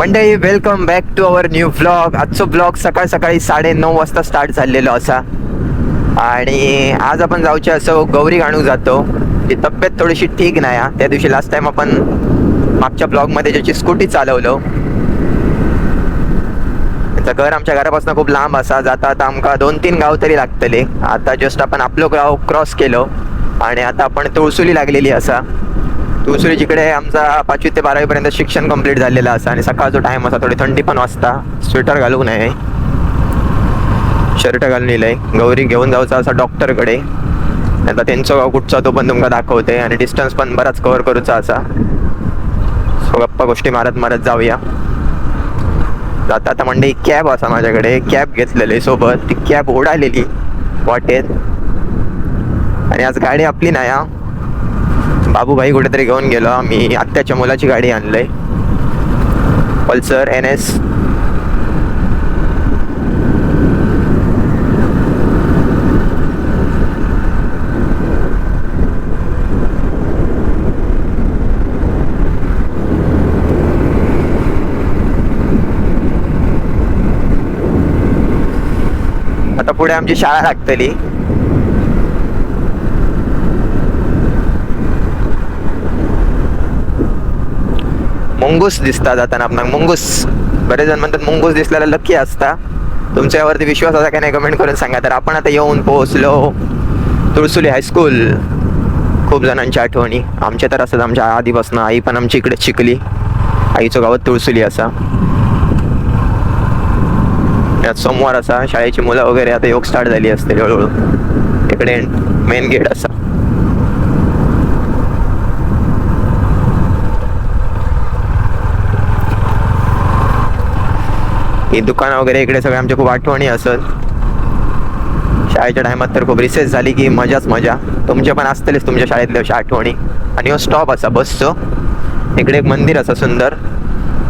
मंडळी welcome back to our new blog आजचो blog सकाळ सकाळी साडे नऊ वाजता स्टार्ट झालेलो असा. आणि आज आपण जाऊचे असं गौरी गाणू जातो. ती तब्येत थोडीशी ठीक नाही हा. त्या दिवशी लास्ट टाइम आपण मागच्या ब्लॉगमध्ये ज्याची स्कूटी चालवलो. त्याचं घर आमच्या घरापासून खूप लांब असा. जाता आता आमका दोन तीन गाव तरी लागतले. आता जस्ट आपण आपलं गाव क्रॉस केलो. आणि आता आपण तुळसुली लागलेली असा. दुसरी जिकडे आमचा पाचवी ते बारावीपर्यंत शिक्षण कंप्लीट झालेलं असं आणि सकाळचा टाइम असा थोडी थंडी पण वाजता. स्वेटर घालू नये शर्ट घालून येईल गौरी घेऊन जाऊचा असा डॉक्टरकडे आता त्यांचं गाव कुठचा तो पण तुमका दाखवते. आणि डिस्टन्स पण बराच कव्हर करूचा असा. सो गप्पा गोष्टी मारत मारत जाऊया. आता आता म्हणजे कॅब असा माझ्याकडे. कॅब घेतलेली सोबत. ती कॅब उडालेली वाटेत आणि आज गाडी आपली नाही हा. बाबूभाई कुठेतरी घेऊन गेलो. आम्ही आत्याच्या मुलाची गाडी आणलंय. Pulsar N S. आता पुढे आमची शाळा लागतली. मुंगूस दिसता जाताना आपण मुंगूस. बरेच जण म्हणतात मुंगूस दिसल्याला लक्की असता. तुमच्यावरती विश्वास असा काही नाही कमेंट करून सांगा. तर आपण आता येऊन पोहोचलो. तुळसुली हायस्कूल खूप जणांच्या आठवणी. आमच्या तर असंच आमच्या आधीपासून आई पण आमची इकडे शिकली. आईचं गावात तुळसुली असा. यात सोमवार असा शाळेची मुलं वगैरे आता योग स्टार्ट झाली असते हळूहळू. इकडे मेन गेट असा. ही दुकानं वगैरे इकडे सगळे आमच्या खूप आठवणी असत. शाळेच्या टायमात तर खूप रिसेस झाली की मजाच मजा. तुमच्या पण असतीलच तुमच्या शाळेतल्या अशा आठवणी. आणि हो स्टॉप असा बसचो. इकडे एक मंदिर असा सुंदर.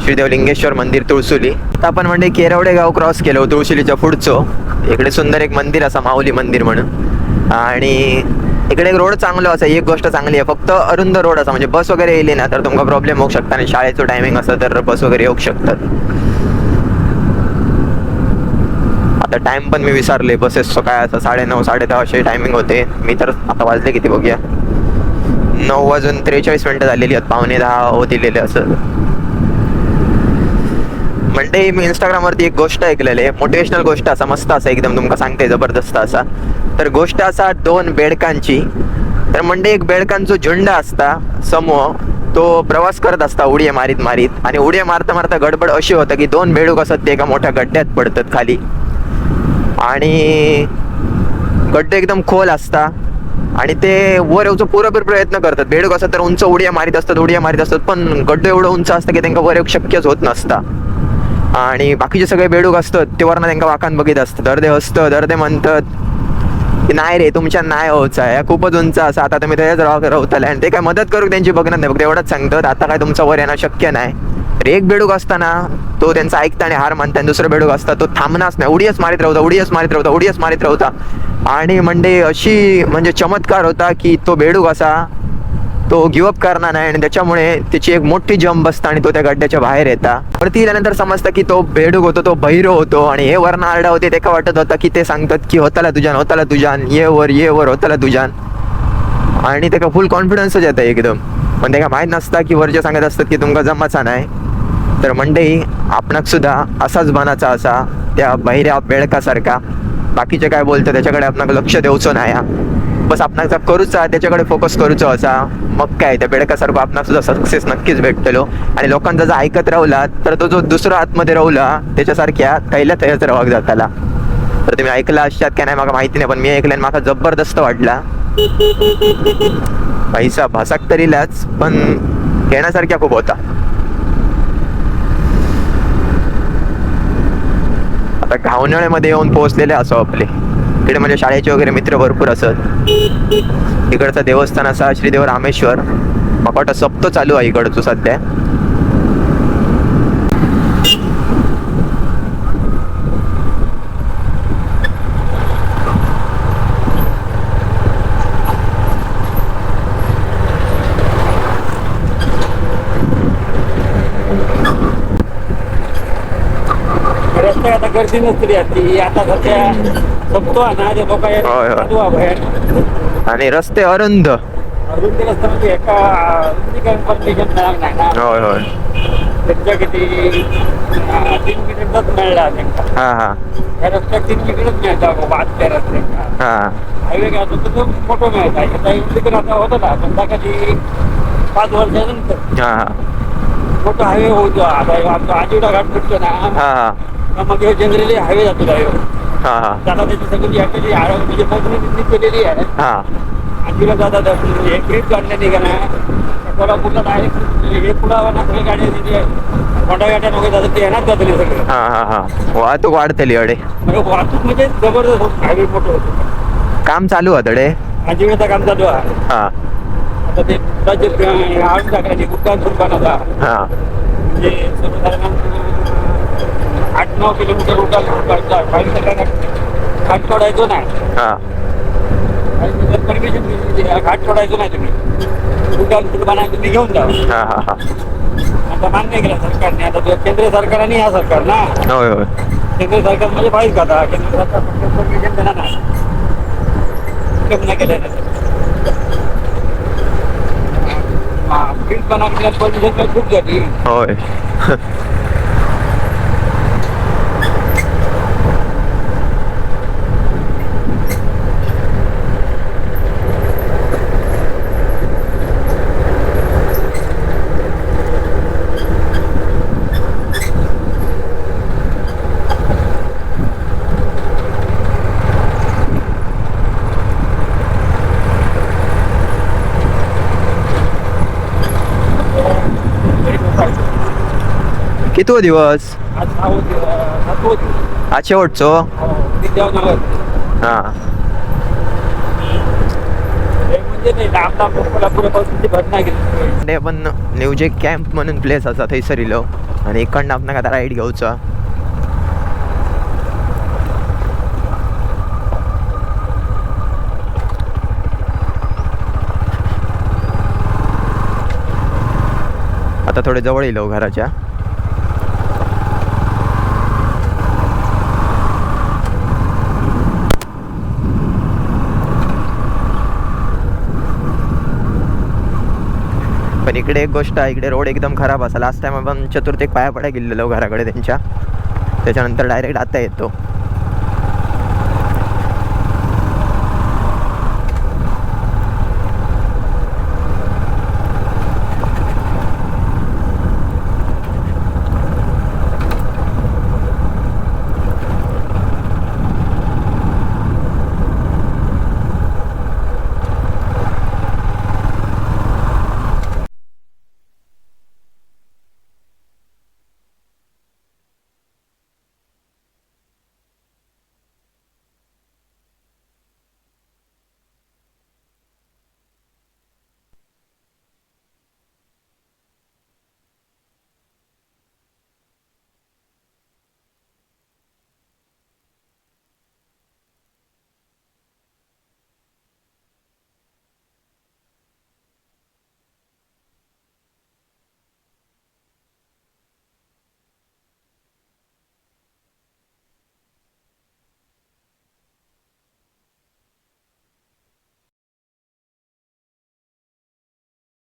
श्रीदेव लिंगेश्वर मंदिर तुळसुली. आता आपण म्हणजे केरवडे गाव क्रॉस केलो तुळसुलीच्या पुढचो. इकडे सुंदर एक मंदिर असा माऊली मंदिर म्हणून. आणि इकडे एक रोड चांगलो असा एक गोष्ट चांगली आहे. फक्त अरुंद रोड असा म्हणजे बस वगैरे येईल ना तर तुमका प्रॉब्लेम होऊ शकता. आणि शाळेचं टायमिंग असं तर बस वगैरे येऊ शकतात. आता टाइम पण मी विसरले बसेसचं काय असं साडे नऊ साडे दहा असे टायमिंग होते. मी तर आता वाजले किती बघूया. नऊ वाजून त्रेचाळीस मिनिटं झालेली आहेत. पावणे दहा दिलेले असं. म्हणजे मी इंस्टाग्रामवरती एक गोष्ट ऐकलेली आहे. मोटिवेशनल गोष्ट असा मस्त असा एकदम तुमका सांगते जबरदस्त असा. तर गोष्ट असा दोन बेडकांची. तर म्हणजे एक बेडकांचो झुंड असता समूह तो प्रवास करत असता उडी मारीत मारीत. आणि उडये मारता मारता गडबड अशी होतं की दोन बेडूक असत ते एका मोठ्या गड्ड्यात पडतात खाली. आणि गड्डे एकदम खोल असता आणि ते वर येऊचं पुरेपूर प्रयत्न करतात बेडूक असतात तर उंच उड्या मारीत असतात उड्या मारीत असतात पण गड्डे एवढं उंच असतं की त्यांना वर येऊ शक्यच होत नसता आणि बाकीचे सगळे बेडूक असतात ते वरनं त्यांना वाकान बघित असतं दर्दे हसतं दर्दे म्हणतात की नाही रे तुमच्या नाही होचा या खूपच उंच असं आता तुम्ही त्याच्याच राह राहताले आणि ते काय मदत करू त्यांची बघणार नाही फक्त एवढंच सांगतात आता काय तुमचं वर येणं शक्य नाही एक बेडूक असताना तो त्यांचा ऐकता आणि हार मानता आणि दुसरं बेडूक असता तो थांबणार नाही. उडीच मारित राहता उडीच मारित राहता उडीच मारित राहता आणि म्हणजे अशी म्हणजे चमत्कार होता की तो बेडूक असा तो गिवअप करणार नाही आणि त्याच्यामुळे त्याची एक मोठी जंप बसता आणि तो त्या गड्ड्याच्या बाहेर येता. परती गेल्यानंतर समजतं की तो बेडूक होतो तो बहिरो होतो आणि हे वरनं आरडा होते ते वाटत होता की ते सांगतात की होताला तुझ्यान होताला तुझ्यान ये वर ये वर होताला तुझ्यान. आणि त्याका फुल कॉन्फिडन्सच येतं एकदम. पण त्याला माहीत नसता की वरचे सांगत असतात की तुमका जमाचा नाही. तर मंडई आपणाक सुद्धा असाच बनाचा असा त्या बहिऱ्या बेळकासारखा बाकीचे काय बोलतं त्याच्याकडे आपणाक लक्ष देऊचं नाही हा. बस आपणाचा करूचा त्याच्याकडे फोकस करूचो असा मग काय त्या बेळकासारखं आपणाक सुद्धा सक्सेस नक्कीच भेटतलो. आणि लोकांचा जर ऐकत राहला तर तो जो दुसरा आतमध्ये राहला त्याच्यासारख्या थैल्या थयच रावाक जाताला. तर तुम्ही ऐकला असतात काय नाही मला माहिती नाही पण मी ऐकलं आणि मला जबरदस्त वाटला. पैसा भासाक तरीलाच पण घेण्यासारख्या खूप होता. आता घावनळ्यामध्ये येऊन पोहोचलेले असो आपले. इकडे म्हणजे शाळेचे वगैरे मित्र भरपूर असत. इकडचं देवस्थान असा श्रीदेव रामेश्वर. मग वाटतं सप्त चालू आहे इकडचं सध्या. रस्त्यात आता गर्दी नसतली ती आता सध्या संपतो आहे ना ते लोक होय, होय. आणि रस्ते अरुंद. रुंदी रस्ता म्हणजे एका रुंदीकरण परमिशन मिळालं नाही. ना होय होय. त्यांच्या किती अं, तीन मिनिटच मिळला त्यांना हा हा. या रस्त्यात तीन मिनिटच मिळतात बाबा आजच्या हा. हायवे तो फोटो मिळायचा. आता रुंदीकरण आता होतं ना. समजा कधी पाच वर्षानंतर. हा हा. मोठा हायवे होतो आता आमचा आजीवडा घाट भेटतो ना. हा. मग जनरली हायवे जातो ना ह्यो. हा. हा त्याची सगळी ऍक्च्युली म्हणजे केलेली आहे. हा. आजीला जातात म्हणजे ट्रिप काढण्यात ना कोल्हापूरला डायरेक्ट हे पुढं सगळी गाडी येते ती मोठ्या गाड्या नको जातात ते येणार सगळं. हा हा हा. वाहतूक वाढतली अडे म्हणजे वाहतूक म्हणजे जबरदस्त हायवे मोठं होतं. काम चालू होतडे आजीवेचं काम चालू आहे. हा. आता ते राज्य आठ आता हा म्हणजे सर्वसाधारण आठ नऊ किलोमीटर उठाल घाट सोडायचो नाही हा परमिशन घाट सोडायचो नाही तुम्ही उठाल कुटुंबाना तुम्ही घेऊन जा हा हा हा आता मान्य केलं सरकारने आता जो केंद्र सरकार आणि हा सरकार ना होय होय केंद्र सरकार म्हणजे पाहिजे का आता केंद्र सरकार फक्त परमिशन देणार फ़ील्ड बनवण्यात परमिशन खूप झाली होय किती हो दिवस. आज शेवटचो? विद्यानगर. हा. म्हणजे पण न्यूजे कॅम्प म्हणून प्लेस असा थंयसर इलो आणि इकडनं आपण आता राईड घेवचा आता थोडे जवळ येलो घराच्या. पण इकडे एक गोष्ट आहे इकडे रोड एकदम खराब असा. लास्ट टाइम आपण चतुर्थीक पाया पडा गेलेलो घराकडे त्यांच्या. त्याच्यानंतर डायरेक्ट आता येतो.